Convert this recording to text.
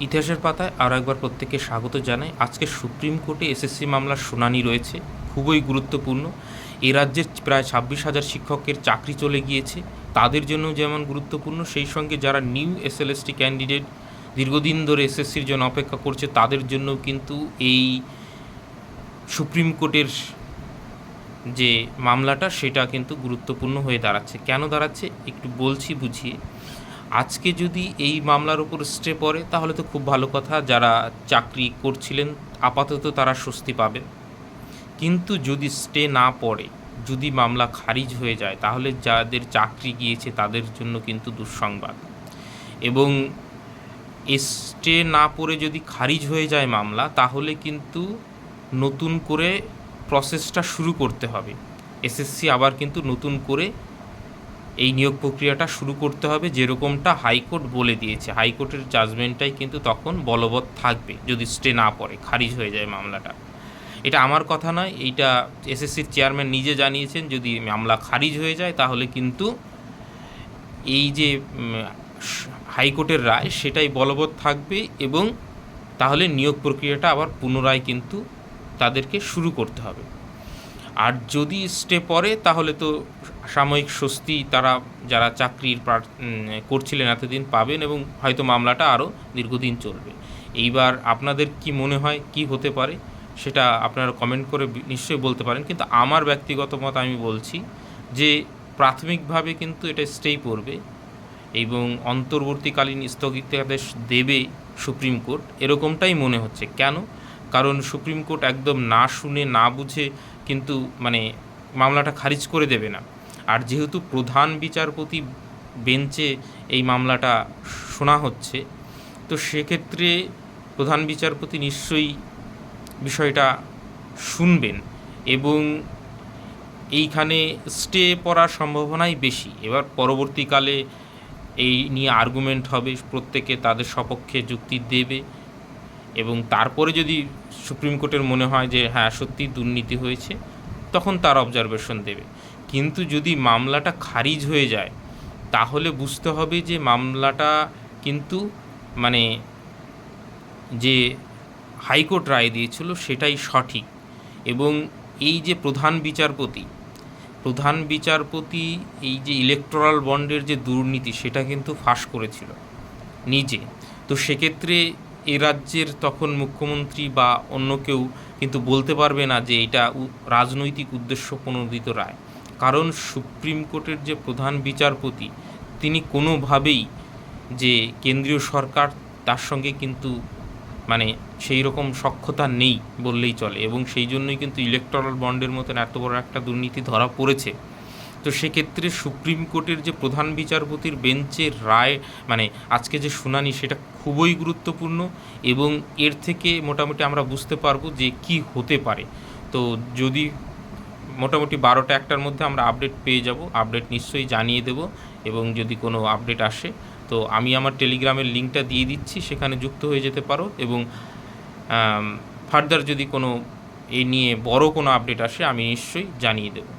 ইতিহাসের পাতায় আরও একবার প্রত্যেককে স্বাগত জানাই। আজকে সুপ্রিম কোর্টে এসএসসি মামলার শুনানি রয়েছে। খুবই গুরুত্বপূর্ণ। এ রাজ্যের প্রায় ছাব্বিশ হাজার শিক্ষকের চাকরি চলে গিয়েছে। তাদের জন্য যেমন গুরুত্বপূর্ণ, সেই সঙ্গে যারা নিউ এসএলএসটি ক্যান্ডিডেট দীর্ঘদিন ধরে এসএসসির জন্য অপেক্ষা করছে, তাদের জন্য কিন্তু এই সুপ্রিম কোর্টের যে মামলাটা, সেটা কিন্তু গুরুত্বপূর্ণ হয়ে দাঁড়াচ্ছে। কেন দাঁড়াচ্ছে? একটু বলছি বুঝিয়ে। আজকে যদি এই মামলার উপর স্টে পড়ে, তাহলে তো খুব ভালো কথা। যারা চাকরি করছিলেন, আপাতত তারা স্বস্তি পাবেন। কিন্তু যদি স্টে না পড়ে, যদি মামলা খারিজ হয়ে যায়, তাহলে যাদের চাকরি গিয়েছে, তাদের জন্য কিন্তু দুঃসংবাদ। এবং স্টে না পড়ে যদি খারিজ হয়ে যায় মামলা, তাহলে কিন্তু নতুন করে প্রসেসটা শুরু করতে হবে। এসএসসি আবার কিন্তু নতুন করে এই নিয়োগ প্রক্রিয়াটা শুরু করতে হবে যেরকমটা হাইকোর্ট বলে দিয়েছে। হাইকোর্টের জাজমেন্টটাই কিন্তু তখন বলবৎ থাকবে যদি স্টে না পড়ে, খারিজ হয়ে যায় মামলাটা। এটা আমার কথা নয়, এইটা এসএসসির চেয়ারম্যান নিজে জানিয়েছেন, যদি মামলা খারিজ হয়ে যায় তাহলে কিন্তু এই যে হাইকোর্টের রায় সেটাই বলবৎ থাকবে এবং তাহলে নিয়োগ প্রক্রিয়াটা আবার পুনরায় কিন্তু তাদেরকে শুরু করতে হবে। আর যদি স্টে পড়ে তাহলে তো সাময়িক স্বস্তি তারা, যারা চাকরির করছিলেন এতদিন পাবেন এবং হয়তো মামলাটা আরও দীর্ঘদিন চলবে। এইবার আপনাদের কি মনে হয়, কি হতে পারে, সেটা আপনারা কমেন্ট করে নিশ্চয়ই বলতে পারেন। কিন্তু আমার ব্যক্তিগত মত আমি বলছি যে, প্রাথমিকভাবে কিন্তু এটা স্টেই পড়বে এবং অন্তর্বর্তীকালীন স্থগিতাদেশ দেবে সুপ্রিম কোর্ট। এরকমটাই মনে হচ্ছে। কেন? কারণ সুপ্রিম কোর্ট একদম না শুনে, না বুঝে কিন্তু মানে মামলাটা খারিজ করে দেবে না। আর যেহেতু প্রধান বিচারপতি বেঞ্চে এই মামলাটা শোনা হচ্ছে, তো সেক্ষেত্রে প্রধান বিচারপতি নিশ্চয়ই বিষয়টা শুনবেন এবং এইখানে স্টে পড়ার সম্ভাবনাই বেশি। এবার পরবর্তীকালে এই নিয়ে আর্গুমেন্ট হবে, প্রত্যেকে তাদের সপক্ষে যুক্তি দেবে এবং তারপরে যদি সুপ্রিম কোর্টের মনে হয় যে হ্যাঁ সত্যি দুর্নীতি হয়েছে তখন তার অবজারভেশন দেবে। কিন্তু যদি মামলাটা খারিজ হয়ে যায়, তাহলে বুঝতে হবে যে মামলাটা কিন্তু মানে যে হাইকোর্ট রায় দিয়েছিল সেটাই সঠিক। এবং এই যে প্রধান বিচারপতি প্রধান বিচারপতি এই যে ইলেকটোরাল বন্ডের যে দুর্নীতি, সেটা কিন্তু ফাঁস করেছিল নিজে। তো সেক্ষেত্রে এ রাজ্যের তখন মুখ্যমন্ত্রী বা অন্য কেউ কিন্তু বলতে পারবে না যে এটা রাজনৈতিক উদ্দেশ্য প্রণোদিত রায়। কারণ সুপ্রিম কোর্টের যে প্রধান বিচারপতি, তিনি কোনোভাবেই যে কেন্দ্রীয় সরকার, তার সঙ্গে কিন্তু মানে সেই রকম সক্ষতা নেই বললেই চলে এবং সেই জন্যই কিন্তু ইলেকট্রাল বন্ডের মতন এত বড় একটা দুর্নীতি ধরা পড়েছে। তো সেক্ষেত্রে সুপ্রিম কোর্টের যে প্রধান বিচারপতির বেঞ্চের রায় মানে আজকে যে শুনানি, সেটা খুবই গুরুত্বপূর্ণ এবং এর থেকে মোটামুটি আমরা বুঝতে পারব যে কি হতে পারে। তো যদি মোটামুটি বারোটা একটার মধ্যে আমরা আপডেট পেয়ে যাব, আপডেট নিশ্চয়ই জানিয়ে দেব এবং যদি কোনো আপডেট আসে, তো আমি আমার টেলিগ্রামের লিঙ্কটা দিয়ে দিচ্ছি, সেখানে যুক্ত হয়ে যেতে পারো এবং ফার্দার যদি কোনো এ নিয়ে বড় কোনো আপডেট আসে, আমি নিশ্চয়ই জানিয়ে দেবো।